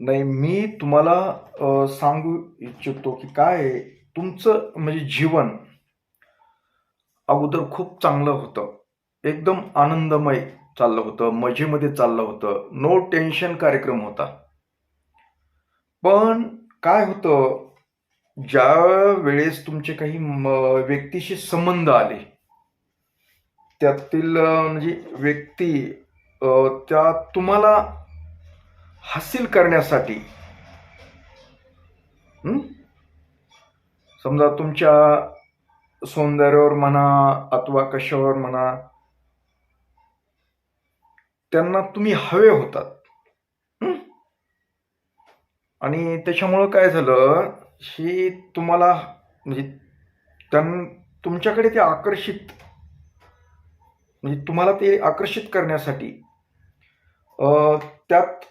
नाही मी तुम्हाला सांगू इच्छितो की काय तुमचं म्हणजे जीवन अगोदर खूप चांगलं होतं. एकदम आनंदमय चाललं होतं मजेमध्ये चाललं होतं. नो टेन्शन कार्यक्रम होता. पण काय होतं ज्या वेळेस तुमचे काही व्यक्तीशी संबंध आले त्यातील म्हणजे व्यक्ती त्या तुम्हाला हासिल करण्यासाठी. समजा तुमच्या सौंदर्यावर म्हणा अथवा कशावर म्हणा त्यांना तुम्ही हवे होतात. आणि त्याच्यामुळं काय झालं ही तुम्हाला म्हणजे त्यां तुमच्याकडे ते आकर्षित म्हणजे तुम्हाला ते आकर्षित करण्यासाठी त्यात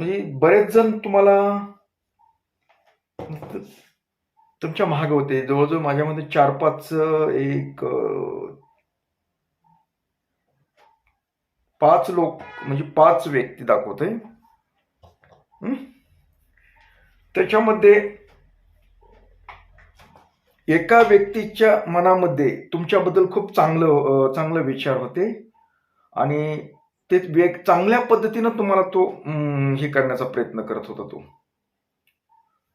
म्हणजे बरेच जण तुम्हाला तुमच्या महाग होते. जवळजवळ माझ्यामध्ये चार पाच एक पाच लोक म्हणजे पाच व्यक्ती दाखवते त्याच्यामध्ये एका व्यक्तीच्या मनामध्ये तुमच्याबद्दल खूप चांगलं चांगलं चांगले विचार होते. आणि ते वेग चांगल्या पद्धतीनं तुम्हाला तो हे करण्याचा प्रयत्न करत होता तो.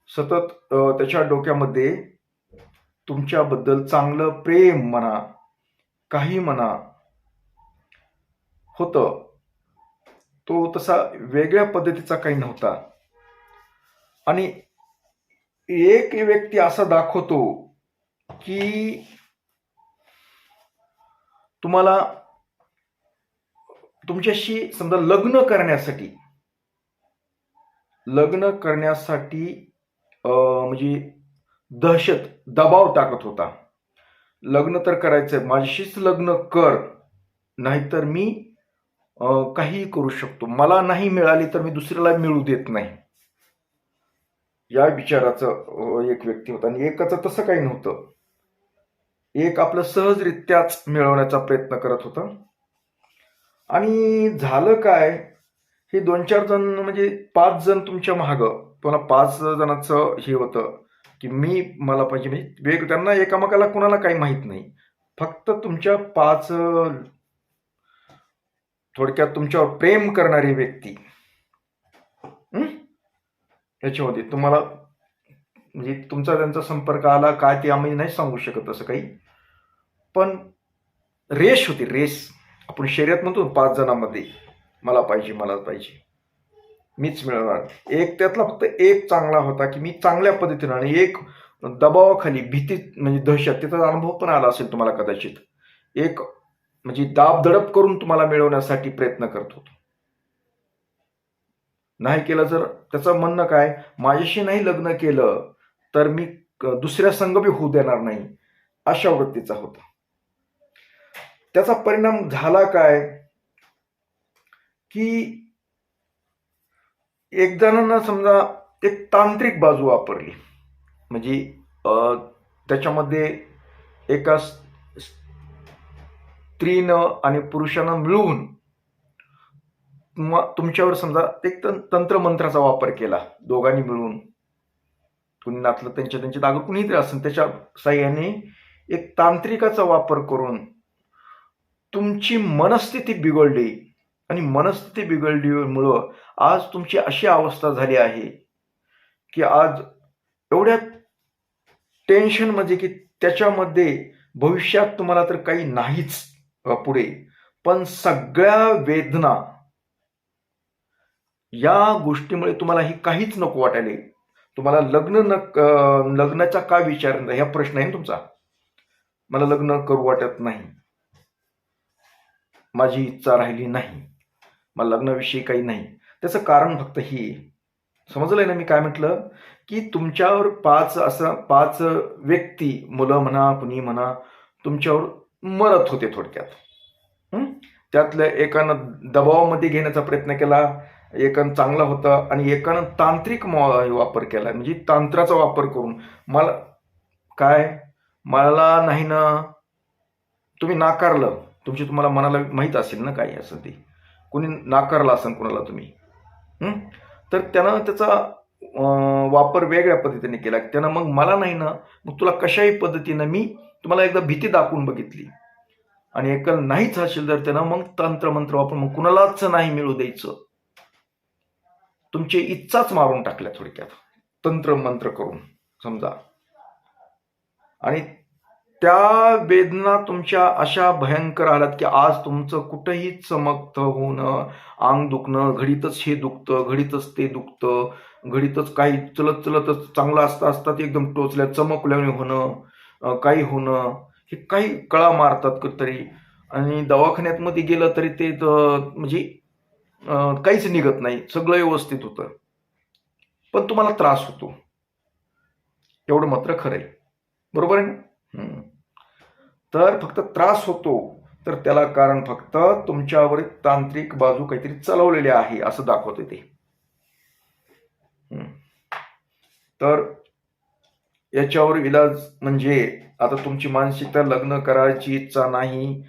सतत त्याच्या डोक्यामध्ये तुमच्याबद्दल चांगलं प्रेम म्हणा काही म्हणा होतं. तो तसा वेगळ्या पद्धतीचा काही नव्हता. आणि एक व्यक्ती असा दाखवतो की तुम्हाला तुमच्याशी समजा लग्न करण्यासाठी लग्न करण्यासाठी म्हणजे दहशत दबाव टाकत होता. लग्न तर करायचंय माझ्याशीच लग्न कर नाहीतर मी काहीही करू शकतो. मला नाही मिळाली तर मी दुसऱ्याला मिळू देत नाही. या विचाराचं एक व्यक्ती होता. आणि एकाचं तसं काही नव्हतं. एक आपलं सहजरित्याच मिळवण्याचा प्रयत्न करत होता. आणि झालं काय हे दोन चार जण म्हणजे पाच जण तुमच्या महाग तुम्हाला पाच जणांचं हे होतं की मी मला पाहिजे म्हणजे वेग त्यांना एकामेकाला कुणाला काही माहीत नाही. फक्त तुमच्या पाच थोडक्यात तुमच्यावर प्रेम करणारी व्यक्ती. याच्यामध्ये तुम्हाला म्हणजे तुमचा त्यांचा संपर्क आला काय ते आम्ही नाही सांगू शकत असं काही. पण रेस होती रेस. आपण शर्यत म्हणतो पाच जणांमध्ये मला पाहिजे मला पाहिजे. मीच मिळवणार एक त्यातला फक्त एक चांगला होता की मी चांगल्या पद्धतीनं आणि एक दबावाखाली भीती म्हणजे दहशत त्याचा अनुभव पण आला असेल तुम्हाला कदाचित. एक म्हणजे दाबदडप करून तुम्हाला मिळवण्यासाठी प्रयत्न करत होतो. नाही केलं जर त्याचं म्हणणं काय? माझ्याशी नाही लग्न केलं तर मी दुसऱ्या संघ बी होऊ देणार नाही अशा वृत्तीचा होता. त्याचा परिणाम झाला काय? की एक जणांना समजा एक तांत्रिक बाजू वापरली. म्हणजे त्याच्यामध्ये एका स्त्रीनं आणि पुरुषानं मिळून तुमच्यावर समजा एक तंत्रमंत्राचा वापर केला दोघांनी मिळून. कुणी नाचलं त्यांच्या त्यांच्या दाग कुणीतरी असेल त्याच्या साह्याने एक तांत्रिकाचा वापर करून तुमची मनस्थिती बिघडली आणि मनस्थिती बिघडलीमुळं आज तुमची अशी अवस्था झाली आहे की आज एवढ्या टेन्शनमध्ये की त्याच्यामध्ये भविष्यात तुम्हाला तर काही नाहीच पुढे. पण सगळ्या वेदना या गोष्टीमुळे तुम्हाला ही काहीच नको वाटायला. तुम्हाला लग्न न लग्नाचा का विचार ह्या हा प्रश्न आहे तुमचा. मला लग्न करू वाटत नाही. माझी इच्छा राहिली नाही. मला लग्नाविषयी काही नाही. त्याचं कारण फक्त ही आहे. समजलंय ना मी काय म्हटलं? की तुमच्यावर पाच असं पाच व्यक्ती मुलं म्हणा कुणी म्हणा तुमच्यावर मरत होते थोडक्यात. त्यातल्या एकानं दबावामध्ये घेण्याचा प्रयत्न केला एकानं चांगला होता आणि एकानं तांत्रिक वापर केला. म्हणजे तांत्राचा वापर करून. मला काय? मला नाही ना तुम्ही नाकारलं. तुमची तुम्हाला मनाला माहीत असेल ना काय असं ते? कोणी नाकारला असेल कोणाला तुम्ही? तर त्यानं त्याचा वापर वेगळ्या पद्धतीने केला. त्यानं मग मला नाही ना मग तुला कशाही पद्धतीनं मी तुम्हाला एकदा भीती दाखवून बघितली. आणि एकल नाहीच असेल तर त्यानं मग तंत्रमंत्र वापरून मग कुणालाच नाही मिळू द्यायचं. तुमची इच्छाच मारून टाकल्या थोडक्यात. तंत्र मंत्र करून समजा. आणि त्या वेदना तुमच्या अशा भयंकर आल्यात की आज तुमचं कुठंही चमकतं होणं अंग दुखणं घडीतच हे दुखतं घडीतच ते दुखतं घडीतच काही चलत चलतच चांगलं असता असता ते एकदम टोचल्या चमकल्याने होणं काही होणं हे काही कळा मारतात तरी आणि दवाखान्यात मध्ये गेलं तरी ते म्हणजे काहीच निघत नाही. सगळं व्यवस्थित होतं. पण तुम्हाला त्रास होतो. एवढं मात्र खरं आहे बरोबर आहे ना? तर फक्त त्रास होतो. तर त्याला कारण फक्त तुमच्यावर तांत्रिक बाजू काहीतरी चालवलेली आहे असं दाखवते ते. तर याच्यावर इलाज म्हणजे आता तुमची मानसिकता लग्न करायची इच्छा नाही